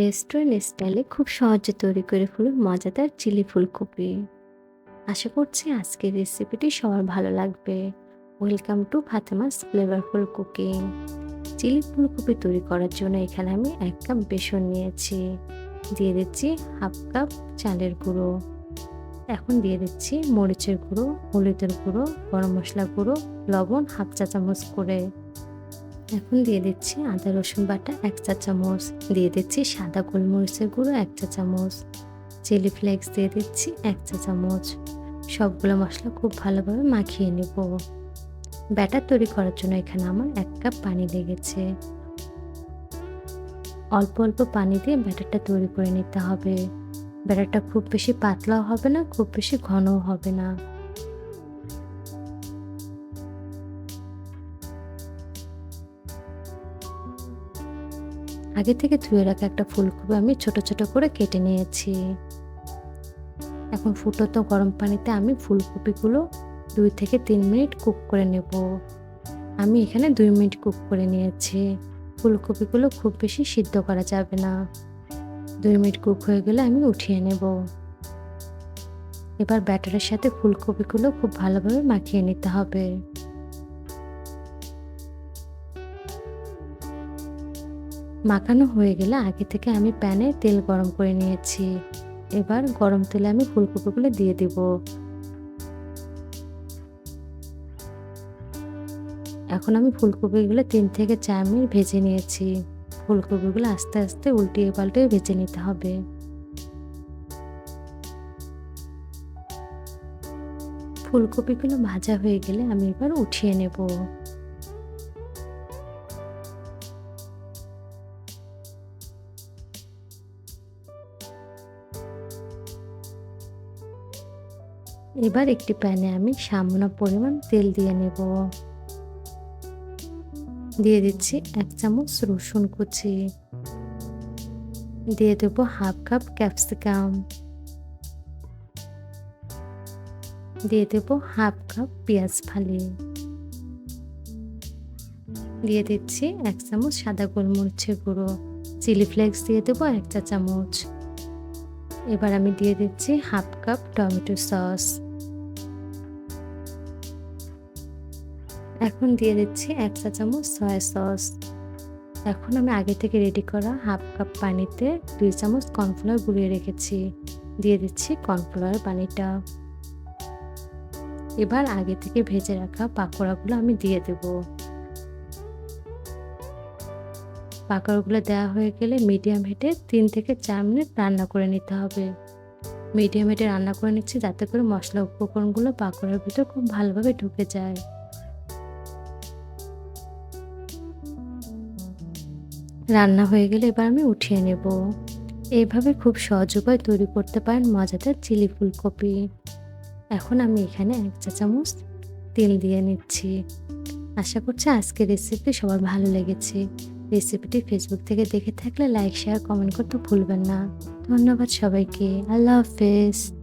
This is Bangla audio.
রেস্টুরেন্ট স্টাইলে খুব সহজে তৈরি করে ফেলুন মজাদার চিলি ফুলকপি। আশা করছি আজকের রেসিপিটি সবার ভালো লাগবে। Welcome to Fatema's flavourful cooking chilli ফুলকপি তৈরি করার জন্য এখানে আমি এক কাপ বেসন নিয়েছি। দিয়ে দিচ্ছি হাফ কাপ চালের গুঁড়ো। এখন দিয়ে দিচ্ছি মরিচের গুঁড়ো, হলুদের গুঁড়ো, গরম মশলা গুঁড়ো, লবণ, হাফ চা চামচ করে। এখন দিয়ে দিচ্ছি আদা, রসুন বাটা, এক চা চামচ। দিয়ে দিচ্ছি সাদা গোলমরিচের গুঁড়ো, এক চা চামচ। চিলি ফ্লেক্স দিয়ে দিচ্ছি এক চা চামচ। সবগুলো মশলা খুব ভালোভাবে মাখিয়ে নেব। ব্যাটার তৈরি করার জন্য এখানে আমার এক কাপ পানি লেগেছে। অল্প অল্প পানি দিয়ে ব্যাটারটা তৈরি করে নিতে হবে। ব্যাটারটা খুব বেশি পাতলাও হবে না, খুব বেশি ঘনও হবে না। আগে থেকে ধুয়ে রাখা একটা ফুলকপি আমি ছোট ছোট করে কেটে নিয়েছি। এখন ফুটতো গরম পানিতে আমি ফুলকপিগুলো দুই থেকে তিন মিনিট কুক করে নেব। আমি এখানে দুই মিনিট কুক করে নিয়েছি। ফুলকপিগুলো খুব বেশি সিদ্ধ করা যাবে না। দুই মিনিট কুক হয়ে গেলে আমি উঠিয়ে নেব। এবার ব্যাটারের সাথে ফুলকপিগুলো খুব ভালোভাবে মাখিয়ে নিতে হবে। মাখানো হয়ে গেলে আগে থেকে আমি প্যানে তেল গরম করে নিয়েছি। এবার গরম তেলে আমি ফুলকপিগুলো দিয়ে দিব। এখন আমি ফুলকপিগুলো তিন থেকে চার মিনিট ভেজে নিয়েছি। ফুলকপিগুলো আস্তে আস্তে উল্টিয়ে পাল্টিয়ে ভেজে নিতে হবে। ফুলকপিগুলো ভাজা হয়ে গেলে আমি এবার উঠিয়ে নেব। এবার একটি প্যানে আমি সামান্য পরিমাণ তেল দিয়ে নেব। দিয়ে দিচ্ছি এক চামচ রসুন কুচি। দিয়ে দেব হাফ কাপ ক্যাপসিকাম। দিয়ে দেব হাফ কাপ পেঁয়াজ ফালি। দিয়ে দিচ্ছি এক চামচ সাদা গোলমরিচের গুঁড়ো। চিলি ফ্লেক্স দিয়ে দেবো এক চা চামচ। এবার আমি দিয়ে দিচ্ছি হাফ কাপ টমেটো সস। এখন দিয়ে দিচ্ছি এক চা চামচ সয়া সস। এখন আমি আগে থেকে রেডি করা হাফ কাপ পানিতে দুই চামচ কর্নফ্লাওয়ার গুলিয়ে রেখেছি। দিয়ে দিচ্ছি কর্নফ্লাওয়ার পানিটা। এবার আগে থেকে ভেজে রাখা পাকোড়াগুলো আমি দিয়ে দেব। পাকোড়াগুলো দেওয়া হয়ে গেলে মিডিয়াম হিটে তিন থেকে চার মিনিট রান্না করে নিতে হবে। মিডিয়াম হিটে রান্না করে নিচ্ছি যাতে করে মশলা উপকরণগুলো পাকোড়ার ভিতর খুব ভালোভাবে ঢুকে যায়। রান্না হয়ে গেলে এবার আমি উঠিয়ে নেব। এইভাবে খুব সহজ উপায় তৈরি করতে পারেন মজাদার চিলি ফুলকপি। এখন আমি এখানে এক চা চামচ তেল দিয়ে নিচ্ছি। আশা করছি আজকের রেসিপি সবার ভালো লেগেছে। রেসিপিটি ফেসবুক থেকে দেখে থাকলে লাইক শেয়ার কমেন্ট করতে ভুলবেন না। ধন্যবাদ সবাইকে। আল্লাহ হাফেজ।